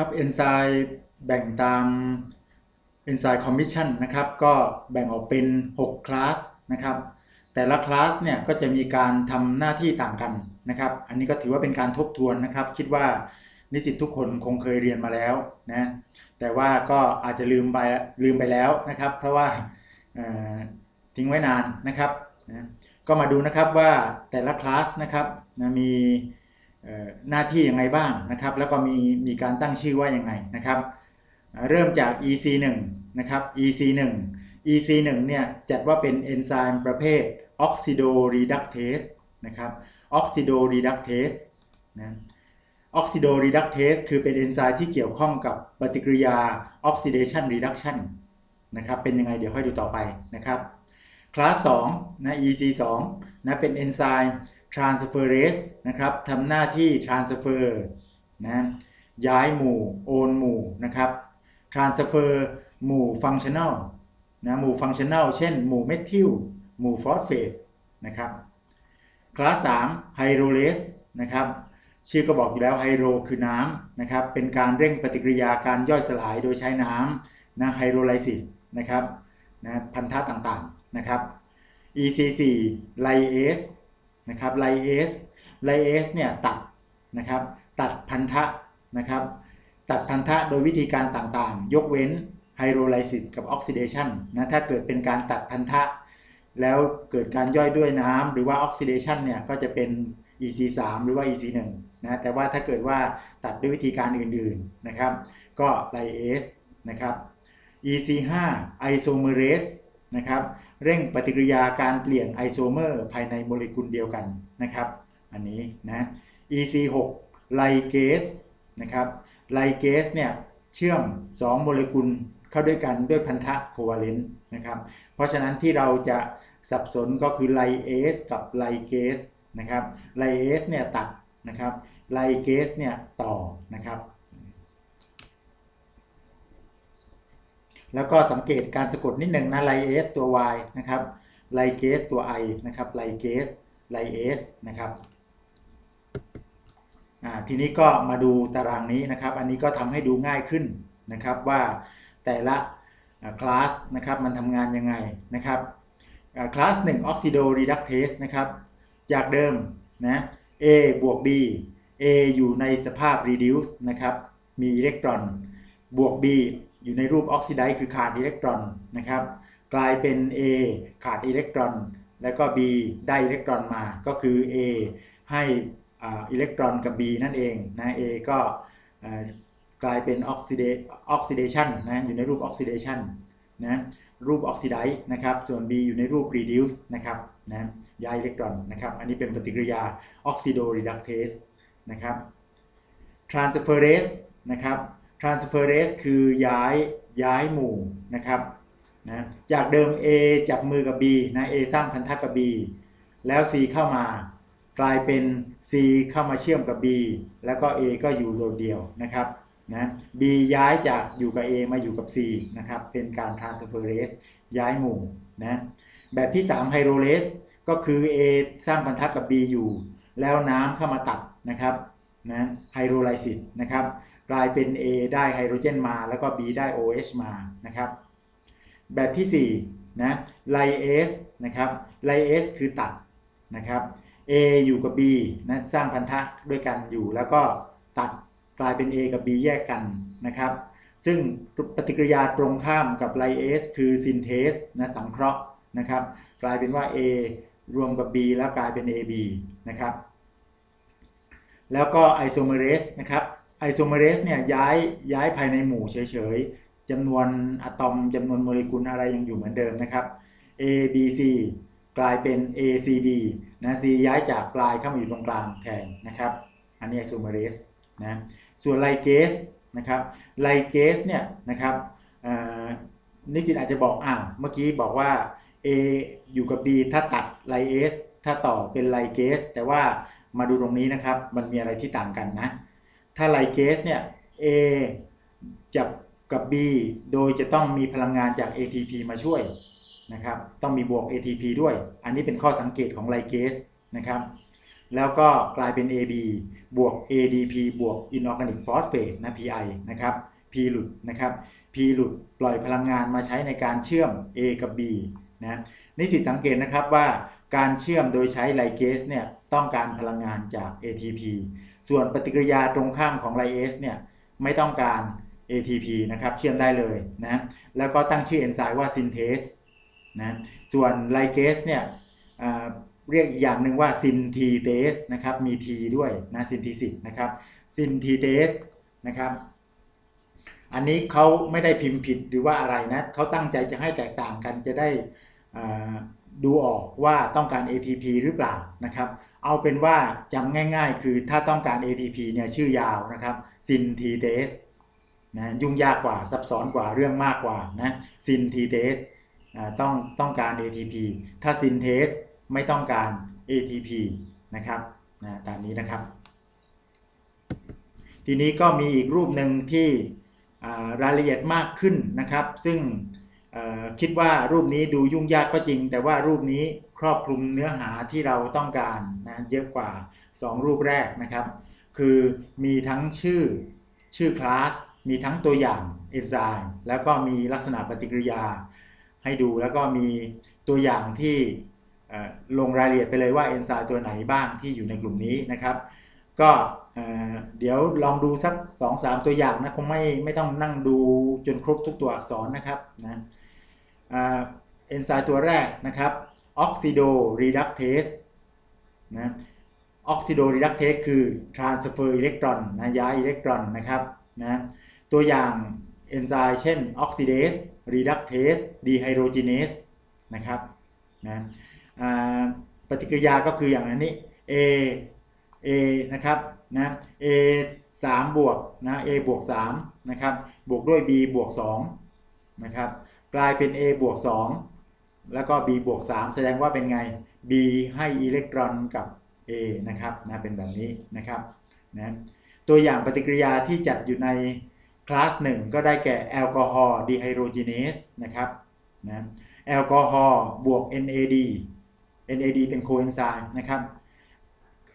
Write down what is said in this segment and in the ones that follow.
ครับเอนไซม์แบ่งตามเอนไซม์คอมมิชชั่นนะครับ ก็แบ่งออกเป็น 6 คลาสนะครับ แต่ละคลาสเนี่ยก็จะมีการทำหน้าที่ต่างกันนะครับ อันนี้ก็ถือว่าเป็นการทบทวนนะครับ คิดว่านิสิตทุกคนคงเคยเรียนมาแล้วนะ แต่ว่าก็อาจจะลืมไปลืมไปแล้วนะครับ เพราะว่าทิ้งไว้นานนะครับนะก็มาดูนะครับว่าแต่ละคลาสนะครับนะมี หน้าที่ยังไงบ้างนะครับ แล้วก็มีมีการตั้งชื่อว่ายังไงนะครับ เริ่มจาก EC 1 นะครับ EC 1 EC 1 เนี่ยจัดว่าเป็นเอนไซม์ประเภท oxidoreductase นะครับ oxidoreductase นะ oxidoreductase คือเป็นเอนไซม์ที่เกี่ยวข้องกับปฏิกิริยา oxidation reduction นะครับเป็นยังไงเดี๋ยวค่อยดูต่อไปนะครับคลาส2นะ EC 2 นะเป็นเอนไซม์ transferase นะครับทำหน้าที่ transfer นะย้ายหมู่โอนหมู่นะครับ transfer หมู่ functional นะหมู่ functional เช่น หมู่เมทิลหมู่ฟอสเฟตนะครับคลาส3 hydrolase นะครับชื่อก็บอกอยู่แล้วไฮโดรคือน้ำนะครับเป็นการเร่งปฏิกิริยาการย่อยสลายโดยใช้น้ำนะไฮโดรไลซิสนะครับนะพันธะต่างๆนะครับ EC4 ไลเอส นะครับไลเอสไลเอสเนี่ยตัดนะครับตัดพันธะนะครับตัดพันธะโดยวิธีการต่างๆ ยกเว้นไฮโดรไลซิสกับออกซิเดชันนะถ้าเกิดเป็นการตัดพันธะ แล้วเกิดการย่อยด้วยน้ำหรือว่าออกซิเดชันเนี่ยก็จะเป็น EC3 หรือว่า EC1 นะแต่ว่าถ้าเกิดว่าตัดด้วยวิธีการอื่นๆนะครับก็ไลเอสนะครับ EC5 isomerase นะครับ เร่งปฏิกิริยาการเปลี่ยนไอโซเมอร์ภายในโมเลกุลเดียวกันนะครับ อันนี้นะ EC6 ไลเกสนะครับไลเกสเนี่ยเชื่อม 2 โมเลกุลเข้าด้วยกันด้วยพันธะโควัลเลนต์นะครับ เพราะฉะนั้นที่เราจะสับสนก็คือไลเอสกับไลเกสนะครับไลเอสเนี่ยตัดนะครับไลเกสเนี่ยต่อนะครับ แล้วก็สังเกตการสะกดนิดหนึ่งนะไลเอสตัว y นะครับไลเกสตัว i นะครับไลเกสไลเอสนะครับทีนี้ก็มาดูตารางนี้นะครับ อันนี้ก็ทำให้ดูง่ายขึ้นนะครับว่าแต่ละคลาสนะครับมันทำงานยังไงนะครับคลาส1 oxido reductase นะครับจากเดิมนะ A บวก B A อยู่ในสภาพ reduce นะครับมีอิเล็กตรอนบวก B อยู่ในรูปออกซิไดซ์คือขาดอิเล็กตรอนนะครับ กลายเป็น A ขาดอิเล็กตรอน แล้วก็ B ได้อิเล็กตรอนมาก็คือ A ให้อิเล็กตรอนกับ B นั่นเองนะ A ก็กลายเป็นออกซิเดออกซิเดชันนะอยู่ในรูปออกซิเดชันนะรูปออกซิไดซ์นะครับ ส่วน B อยู่ในรูป reduce นะครับนะย้ายอิเล็กตรอนนะครับ อันนี้เป็นปฏิกิริยาออกซิโดรีดักเทสนะครับ transferase นะครับ transferase คือย้ายย้ายหมู่นะครับนะจากเดิม A จับมือกับ B นะ A สร้างพันธะกับ B แล้ว C เข้ามากลายเป็น C เข้ามาเชื่อมกับ B แล้วก็ A ก็อยู่โดดเดี่ยวนะครับนะ B ย้ายจากอยู่กับ A มาอยู่กับ C นะครับเป็นการ transferase ย้ายหมู่นะแบบที่ 3 hydrolase ก็คือ A สร้างพันธะกับ B อยู่ แล้วน้ำเข้ามาตัดนะครับนะไฮโดรไลซิสนะครับ กลายเป็น A ได้ไฮโดรเจนมา แล้วก็ B ได้ OH มานะครับ แบบที่4นะไลเอสนะครับไลเอสคือตัดนะครับ A อยู่กับ B นะสร้างพันธะด้วยกันอยู่ แล้วก็ตัดกลายเป็น A กับ B แยกกันนะครับ ซึ่งปฏิกิริยาตรงข้ามกับไลเอสคือซินเทสนะสังเคราะห์นะครับ กลายเป็นว่า A รวมกับ B แล้วกลายเป็น AB นะครับ แล้วก็ไอโซเมเรสนะครับ ไอโซเมเรสเนี่ยย้ายย้ายภายในหมู่เฉยๆจำนวนอะตอมจำนวนโมเลกุลอะไรยังอยู่เหมือนเดิมนะครับ A B C กลายเป็น A C B นะ C ย้ายจากปลายเข้ามาอยู่ตรงกลางแทนนะครับ อันนี้ไอโซเมเรสนะส่วนไลเกสนะครับไลเกสเนี่ยนะครับนิสิตอาจจะบอกอ้าวเมื่อกี้บอกว่า A อยู่กับ B ถ้าตัดไลเอสถ้าต่อเป็นไลเกสแต่ว่ามาดูตรงนี้นะครับ มันมีอะไรที่ต่างกันนะ ถ้าไลเกสเนี่ย A จับกับ B โดยจะต้องมีพลังงานจาก ATP มาช่วยนะครับ ต้องมีบวก ATP ด้วย อันนี้เป็นข้อสังเกตของไลเกสนะครับ แล้วก็กลายเป็น AB บวก ADP บวก inorganic phosphate นะ PI นะครับ P หลุดนะครับ P หลุดปล่อยพลังงานมาใช้ในการเชื่อม A กับ B นะนิสิตสังเกตนะครับว่าการเชื่อมโดยใช้ไลเกสเนี่ยต้องการพลังงานจาก ATP ส่วนปฏิกิริยาตรงข้ามของไลเอสเนี่ยไม่ต้องการ ATP นะครับเชื่อมได้เลยนะแล้วก็ตั้งชื่อเอนไซม์ว่าซินเทสนะส่วนไลเกสเนี่ยเรียกอีกอย่างหนึ่งว่าซินทีเตสนะครับมี T ด้วยนะซินทีสินะครับซินทีเตสนะครับอันนี้เขาไม่ได้พิมพ์ผิดหรือว่าอะไรนะเขาตั้งใจจะให้แตกต่างกันจะได้ดูออกว่าต้องการ ATP หรือเปล่านะครับ เอาเป็นว่าจำง่ายๆ คือถ้าต้องการ ATP เนี่ยชื่อยาวนะครับซินทีเตสนะยุ่งยากกว่าซับซ้อนกว่าเรื่องมากกว่านะซินทีเตสต้องต้องการ ATP ถ้าซินเทสไม่ต้องการ ATP นะครับนะตามนี้นะครับ ทีนี้ก็มีอีกรูปหนึ่งที่รายละเอียดมากขึ้นนะครับ ซึ่ง คิดว่ารูปนี้ดูยุ่งยากก็จริง แต่ว่ารูปนี้ครอบคลุมเนื้อหาที่เราต้องการนะเยอะกว่า 2 รูปแรกนะครับ คือมีทั้งชื่อชื่อคลาสมีทั้งตัวอย่างเอนไซม์แล้วก็มีลักษณะปฏิกิริยา ให้ดูแล้วก็มีตัวอย่างที่ลงรายละเอียดไปเลยว่าเอนไซม์ตัวไหนบ้างที่อยู่ในกลุ่มนี้นะครับ ก็เอ่อเดี๋ยวลองดูสัก 2-3 ตัวอย่างนะคงไม่ไม่ต้องนั่งดูจนครบทุกตัวอักษรนะครับนะ เอนไซม์ตัวแรกนะครับออกซิโดรีดักเทสนะออกซิโดรีดักเทสคือ transfer อิเล็กตรอนนะย้ายอิเล็กตรอนนะครับนะตัวอย่างเอนไซม์เช่นออกซิเดสรีดักเทสดีไฮโดรจีเนสนะครับนะปฏิกิริยาก็คืออย่างนี้ A A นะครับนะ A 3บวกนะ A บวก3นะครับบวกด้วย B บวก2นะครับ กลายเป็น A บวก2แล้วก็ B บวก3แสดงว่าเป็นไง B ให้อิเล็กตรอนกับ A นะครับนะเป็นแบบนี้นะครับนะตัวอย่างปฏิกิริยาที่จัดอยู่ในคลาส 1 ก็ได้แก่แอลกอฮอล์ดีไฮโดรเจีเนสนะครับนะแอลกอฮอล์บวก NAD NAD เป็นโคเอนไซม์นะครับ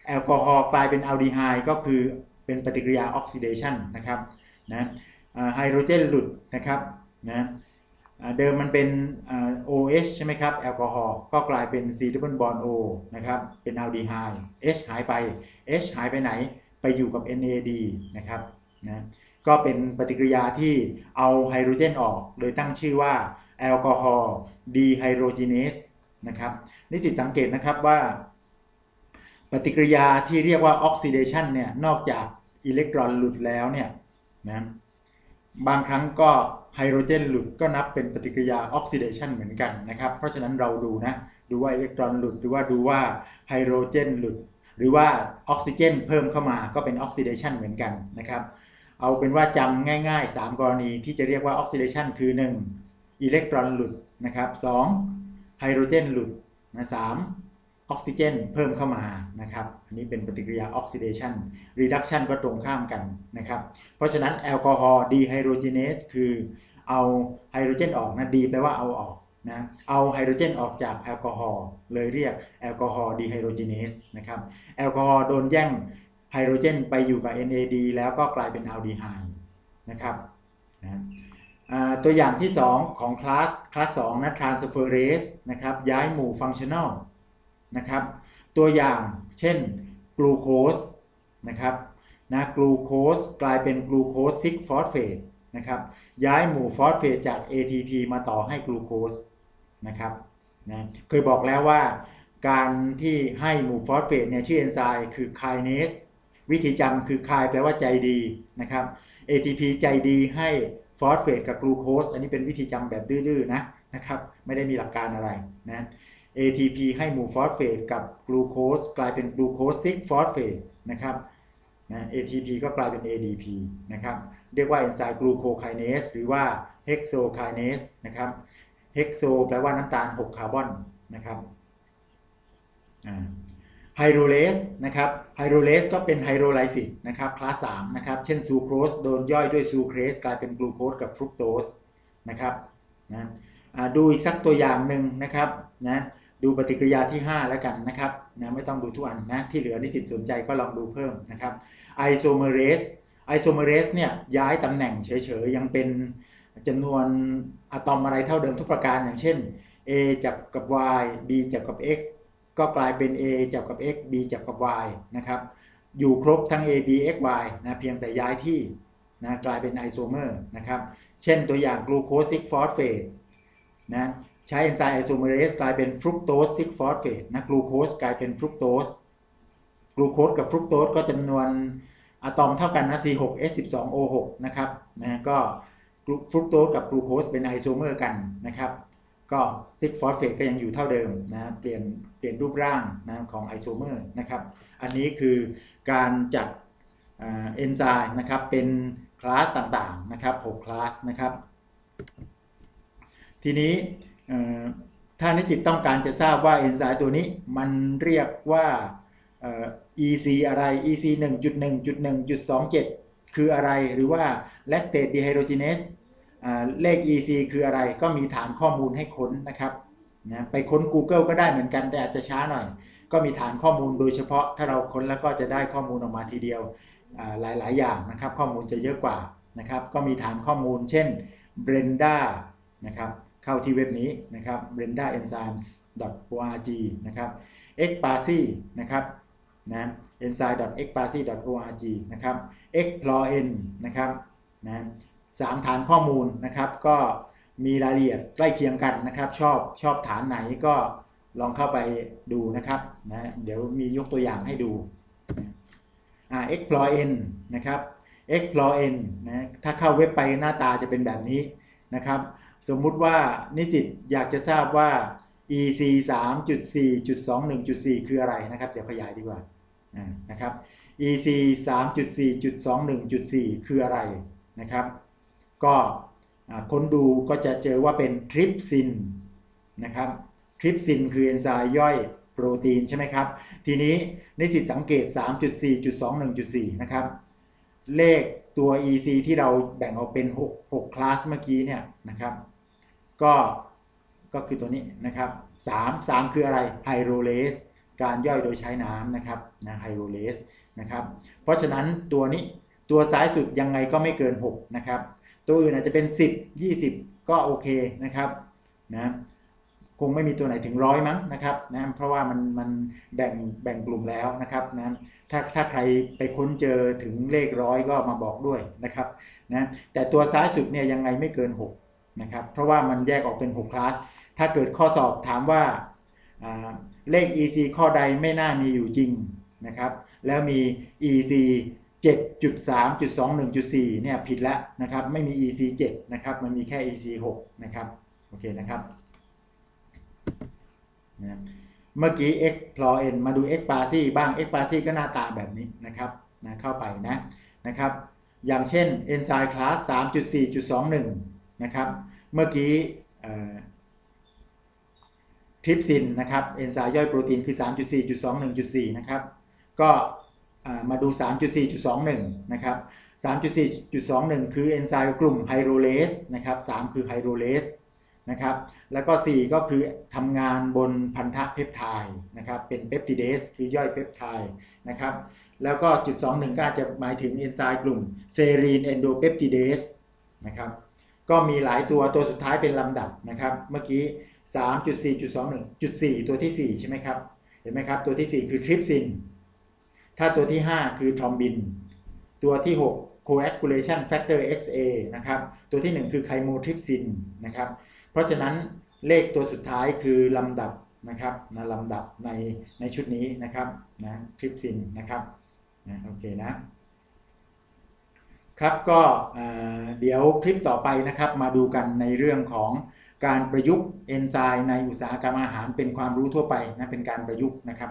แอลกอฮอล์กลายเป็นอัลดีไฮด์ก็คือเป็นปฏิกิริยาออกซิเดชันนะครับนะไฮโดรเจนหลุดนะครับนะ เดิมมันเป็นอ่า OH ใช่ไหมครับแอลกอฮอล์ก็กลายเป็น C double bond O นะครับเป็นอัลดีไฮด์ H หายไป H หายไปไหนไปอยู่กับ NAD นะครับนะก็เป็นปฏิกิริยาที่เอาไฮโดรเจนออกโดยตั้งชื่อว่าแอลกอฮอล์ดีไฮโดรจีเนสนะครับนิสิตสังเกตนะครับว่า ปฏิกิริยาที่เรียกว่าออกซิเดชันเนี่ยนอกจากอิเล็กตรอนหลุดแล้วเนี่ยนะบางครั้งก็ ไฮโดรเจนหลุดก็นับเป็นปฏิกิริยาออกซิเดชันเหมือนกันนะครับ เพราะฉะนั้นเราดูนะ ดูว่าอิเล็กตรอนหลุด หรือว่าดูว่าไฮโดรเจนหลุด หรือว่าออกซิเจนเพิ่มเข้ามาก็เป็นออกซิเดชันเหมือนกันนะครับ เอาเป็นว่าจำง่ายๆ 3 กรณีที่จะเรียกว่าออกซิเดชันคือ 1. อิเล็กตรอนหลุดนะครับ 2. ไฮโดรเจนหลุดนะสาม ออกซิเจนเพิ่มเข้ามานะครับ อันนี้เป็นปฏิกิริยาออกซิเดชันรีดักชันก็ตรงข้ามกันนะครับ เพราะฉะนั้นแอลกอฮอล์ดีไฮโดรเจีเนสคือเอาไฮโดรเจนออกนะดีแปลว่าเอาออกนะเอาไฮโดรเจนออกจากแอลกอฮอล์เลยเรียกแอลกอฮอล์ดีไฮโดรเจีเนสนะครับแอลกอฮอล์โดนแย่งไฮโดรเจนไปอยู่กับ NAD แล้วก็กลายเป็นอัลดีไฮด์นะครับนะตัวอย่างที่ 2 ของคลาสคลาส2นะ transferase นะครับย้ายหมู่ฟังชั่ นะครับ ตัวอย่างเช่นกลูโคสนะครับนะกลูโคสกลายเป็นกลูโคส6ฟอสเฟตนะครับย้ายหมู่ฟอสเฟตจาก ATP มาต่อให้กลูโคสนะครับนะเคยบอกแล้วว่าการที่ให้หมู่ฟอสเฟตเนี่ยชื่อเอนไซม์คือ kinase วิธีจำคือ ki แปลว่าใจดีนะครับ ATP ใจดีให้ฟอสเฟตกับกลูโคสอันนี้เป็นวิธีจำแบบดื้อๆนะนะครับ ไม่ได้มีหลักการอะไรนะ ATP ให้หมู่ฟอสเฟตกับกลูโคสกลายเป็นกลูโคส6ฟอสเฟตนะครับนะ ATP ก็กลายเป็น ADP นะครับเรียกว่าเอนไซม์กลูโคไคเนสหรือว่าเฮกโซไคเนสนะครับเฮกโซแปลว่าน้ำตาล 6 คาร์บอนนะครับไฮโดรเลสนะครับไฮโดรเลสก็เป็นไฮโดรไลซิสนะครับคลาส3นะครับเช่นซูโครสโดนย่อยด้วยซูเครสกลายเป็นกลูโคสกับฟรุกโตสนะครับนะดูอีกสักตัวอย่างหนึ่งนะครับนะ ดูปฏิกิริยาที่ 5 แล้วกันนะครับนะไม่ต้องดูทุกอันนะที่เหลือนิสิตสนใจก็ลองดูเพิ่มนะครับไอโซเมเรสไอโซเมเรสเนี่ยย้ายตำแหน่งเฉยๆ ยังเป็นจำนวนอะตอมอะไรเท่าเดิมทุกประการอย่างเช่น A จับกับ Y B จับกับ X ก็กลายเป็น A จับกับ X B จับกับ Y นะครับอยู่ครบทั้ง A B X Y นะเพียงแต่ย้ายที่นะกลายเป็นไอโซเมอร์นะครับ เช่นตัวอย่างกลูโคซิกฟอสเฟตนะ ใช้เอนไซม์ไอโซเมเรสกลายเป็นฟรุกโตสซิกฟอสเฟตนะกลูโคสกลายเป็นฟรุกโตสกลูโคสกับฟรุกโตสก็จำนวนอะตอมเท่ากันนะ C6H12O6 นะครับนะก็ฟรุกโตสกับกลูโคสเป็นไอโซเมอร์กันนะครับ ก็ซิกฟอสเฟตก็ยังอยู่เท่าเดิมนะเปลี่ยนเปลี่ยนรูปร่างนะของไอโซเมอร์นะครับ อันนี้คือการจัดเอนไซม์นะครับเป็นคลาสต่างๆนะครับ6คลาสนะครับ ทีนี้ ถ้านิสิตต้องการจะทราบว่าเอนไซม์ตัวนี้มันเรียกว่า EC อะไร EC 1.1.1.27 คืออะไรหรือว่า lactate dehydrogenase เลข EC คืออะไรก็มีฐานข้อมูลให้ค้นนะครับนะไปค้น Google ก็ได้เหมือนกันแต่อาจจะช้าหน่อย ก็มีฐานข้อมูลโดยเฉพาะถ้าเราค้นแล้วก็จะได้ข้อมูลออกมาทีเดียวหลาย ๆ อย่างนะครับ ข้อมูลจะเยอะกว่านะครับ ก็มีฐานข้อมูลเช่น Brenda นะครับ เข้าที่เว็บนี้นะครับ brendaenzymes.org นะครับ x p a s y นะครับนะ enzyme.xparsi.org นะครับ xploren นะครับนะสามฐานข้อมูลนะครับ ก็มีรายละเอียดใกล้เคียงกันนะครับ ชอบชอบฐานไหนก็ลองเข้าไปดูนะครับนะเดี๋ยวมียกตัวอย่างให้ดูอ่า xploren นะครับ xploren นะถ้าเข้าเว็บไปหน้าตาจะเป็นแบบนี้นะครับ สมมุติว่านิสิตอยากจะทราบว่า EC 3.4.21.4 คืออะไรนะครับ เดี๋ยวขยายดีกว่านะครับ EC 3.4.21.4 คืออะไรนะครับ ก็ค้นดูก็จะเจอว่าเป็นทริปซินนะครับทริปซินคือเอนไซม์ย่อยโปรตีนใช่ไหมครับ ทีนี้นิสิตสังเกต 3.4.21.4 นะครับ เลขตัว EC ที่เราแบ่งออกเป็น 6 6คลาสเมื่อกี้เนี่ยนะครับ ก็ก็คือตัวนี้นะครับ3 3คืออะไรไฮโดรเลสการย่อยโดยใช้น้ำนะครับนะไฮโดรเลสนะครับเพราะฉะนั้นตัวนี้ตัวซ้ายสุดยังไงก็ไม่เกิน 6 นะครับ ตัวอื่นอาจจะเป็น 10 20 ก็โอเคนะครับนะคงไม่มีตัวไหนถึงร้อยมั้งนะครับนะเพราะว่ามันมันแบ่งแบ่งกลุ่มแล้วนะครับนะถ้าถ้าใครไปค้นเจอถึงเลขร้อยก็มาบอกด้วยนะครับนะแต่ตัวซ้ายสุดเนี่ยยังไงไม่เกิน 6 นะครับเพราะว่ามันแยกออกเป็น 6 คลาส ถ้าเกิดข้อสอบถามว่าเลข EC ข้อใดไม่น่ามีอยู่จริงนะครับ แล้วมี EC 7.3.21.4เนี่ยผิดแล้วนะครับ ไม่มี EC 7นะครับมันมีแค่ EC 6นะครับโอเคนะครับนะเมื่อกี้ x p l o n มาดู x p a s y บ้าง x p a s y ก็หน้าตาแบบนี้นะครับนะเข้าไปนะนะครับ อย่างเช่น enzyme class 3.4.21 นะครับ เมื่อกี้ทริปซินนะครับเอนไซม์ย่อยโปรตีนคือ 3.4.21.4 นะครับ ก็มาดู 3.4.21 นะครับ 3.4.21 คือเอนไซม์กลุ่มไฮโดรเลสนะครับ 3 คือไฮโดรเลสนะครับ แล้วก็ 4 ก็คือทำงานบนพันธะเพปไทด์นะครับ เป็นเปปติเดสคือย่อยเพปไทด์นะครับ แล้วก็จุด 21 ก็อาจจะหมายถึงเอนไซม์กลุ่มเซรีนเอนโดเปปติเดสนะครับ ก็มีหลายตัวตัวสุดท้ายเป็นลำดับนะครับ เมื่อกี้ 3.4.21.4 ตัวที่ 4 ใช่ไหมครับ เห็นไหมครับ ตัวที่ 4 คือทริปซิน ถ้าตัวที่ 5 คือทรอมบิน ตัวที่ 6 coagulation factor XA นะครับ ตัวที่ 1 คือไคโมทริปซินนะครับ เพราะฉะนั้นเลขตัวสุดท้ายคือลำดับนะครับนะลำดับในในชุดนี้นะครับนะทริปซินนะครับนะโอเคนะ ครับก็เดี๋ยวคลิปต่อไปนะครับ มาดูกันในเรื่องของการประยุกต์เอนไซม์ในอุตสาหกรรมอาหารเป็นความรู้ทั่วไปนะเป็นการประยุกต์นะครับ